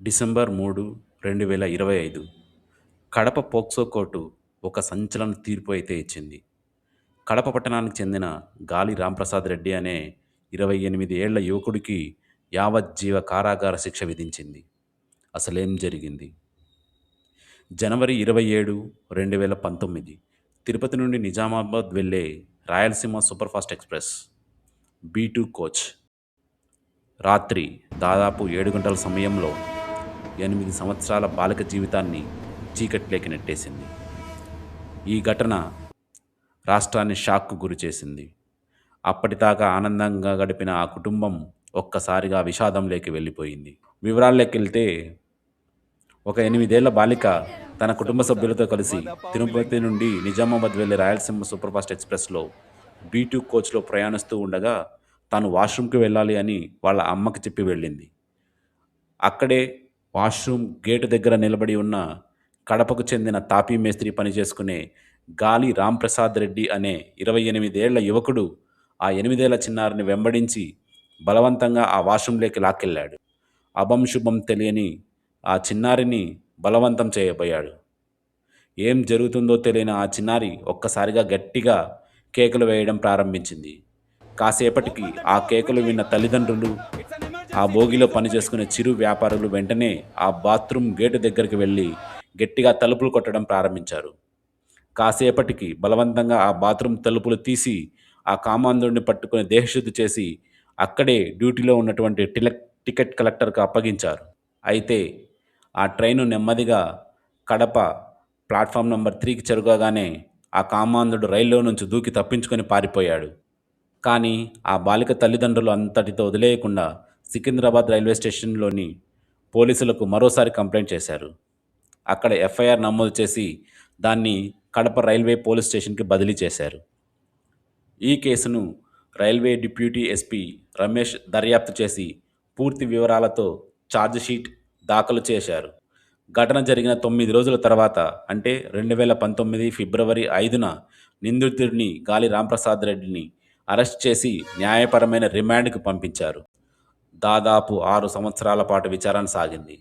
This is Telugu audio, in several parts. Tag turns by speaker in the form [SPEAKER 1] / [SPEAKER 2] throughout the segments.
[SPEAKER 1] డిసెంబర్ మూడు రెండు వేల ఇరవై ఐదు కడప పోక్సో కోర్టు ఒక సంచలన తీర్పు అయితే ఇచ్చింది. కడప పట్టణానికి చెందిన గాలి రాంప్రసాద్ రెడ్డి అనే ఇరవై ఎనిమిది ఏళ్ళ యువకుడికి యావజ్జీవ కారాగార శిక్ష విధించింది. అసలేం జరిగింది? జనవరి ఇరవై ఏడు రెండు వేల పంతొమ్మిది తిరుపతి నుండి నిజామాబాద్ వెళ్ళే Rayalaseema superfast express B two coach రాత్రి దాదాపు ఏడు గంటల సమయంలో ఎనిమిది సంవత్సరాల బాలిక జీవితాన్ని చీకట్లేకి నెట్టేసింది ఈ ఘటన రాష్ట్రాన్ని షాక్కు గురి చేసింది అప్పటిదాకా ఆనందంగా గడిపిన ఆ కుటుంబం ఒక్కసారిగా విషాదంలోకి వెళ్ళిపోయింది. వివరాల్లోకి వెళ్తే ఒక ఎనిమిదేళ్ళ బాలిక తన కుటుంబ సభ్యులతో కలిసి తిరుపతి నుండి నిజామాబాద్ వెళ్ళే రాయలసీమ సూపర్ఫాస్ట్ ఎక్స్ప్రెస్లో బీ టూ కోచ్లో ప్రయాణిస్తూ ఉండగా తాను వాష్రూమ్కి వెళ్ళాలి అని వాళ్ళ అమ్మకి చెప్పి వెళ్ళింది. అక్కడే వాష్రూమ్ గేటు దగ్గర నిలబడి ఉన్న కడపకు చెందిన తాపీ మేస్త్రి పనిచేసుకునే గాలి రాంప్రసాద్ రెడ్డి అనే ఇరవై ఎనిమిదేళ్ళ యువకుడు ఆ ఎనిమిదేళ్ళ చిన్నారిని వెంబడించి బలవంతంగా ఆ వాష్రూమ్లోకి లాక్కెళ్ళాడు. అభం శుభం తెలియని ఆ చిన్నారిని బలవంతం చేయబోయాడు. ఏం జరుగుతుందో తెలియని ఆ చిన్నారి ఒక్కసారిగా గట్టిగా కేకలు వేయడం ప్రారంభించింది. కాసేపటికి ఆ కేకలు విన్న తల్లిదండ్రులు ఆ బోగిలో పనిచేసుకునే చిరు వ్యాపారులు వెంటనే ఆ బాత్రూమ్ గేటు దగ్గరికి వెళ్ళి గట్టిగా తలుపులు కొట్టడం ప్రారంభించారు. కాసేపటికి బలవంతంగా ఆ బాత్రూమ్ తలుపులు తీసి ఆ కామాంధుడిని పట్టుకుని దేహశుద్ధి చేసి అక్కడే డ్యూటీలో ఉన్నటువంటి టిలక్ టికెట్ కలెక్టర్కి అప్పగించారు. అయితే ఆ ట్రైను నెమ్మదిగా కడప ప్లాట్ఫామ్ నెంబర్ త్రీకి చెరుగగానే ఆ కామాంధుడు రైల్లో నుంచి దూకి తప్పించుకొని పారిపోయాడు. కానీ ఆ బాలిక తల్లిదండ్రులు అంతటితో వదిలేయకుండా సికింద్రాబాద్ రైల్వే స్టేషన్లోని పోలీసులకు మరోసారి కంప్లైంట్ చేశారు. అక్కడ ఎఫ్ఐఆర్ నమోదు చేసి దాన్ని కడప రైల్వే పోలీస్ స్టేషన్కి బదిలీ చేశారు. ఈ కేసును రైల్వే డిప్యూటీ ఎస్పీ రమేష్ దర్యాప్తు చేసి పూర్తి వివరాలతో ఛార్జ్షీట్ దాఖలు చేశారు. ఘటన జరిగిన తొమ్మిది రోజుల తర్వాత అంటే రెండు వేల పంతొమ్మిది ఫిబ్రవరి ఐదున నిందితుడిని గాలి రాంప్రసాద్ రెడ్డిని అరెస్ట్ చేసి న్యాయపరమైన రిమాండ్కు పంపించారు. దాదాపు ఆరు సంవత్సరాల పాటు విచారణ సాగింది.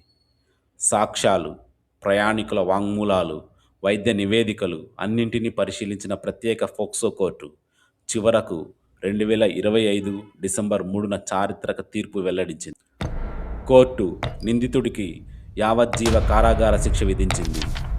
[SPEAKER 1] సాక్ష్యాలు ప్రయాణికుల వాంగ్మూలాలు వైద్య నివేదికలు అన్నింటినీ పరిశీలించిన ప్రత్యేక ఫోక్సో కోర్టు చివరకు రెండు వేల ఇరవై ఐదు డిసెంబర్ మూడున చారిత్రక తీర్పు వెల్లడించింది. కోర్టు నిందితుడికి యావజ్జీవ కారాగార శిక్ష విధించింది.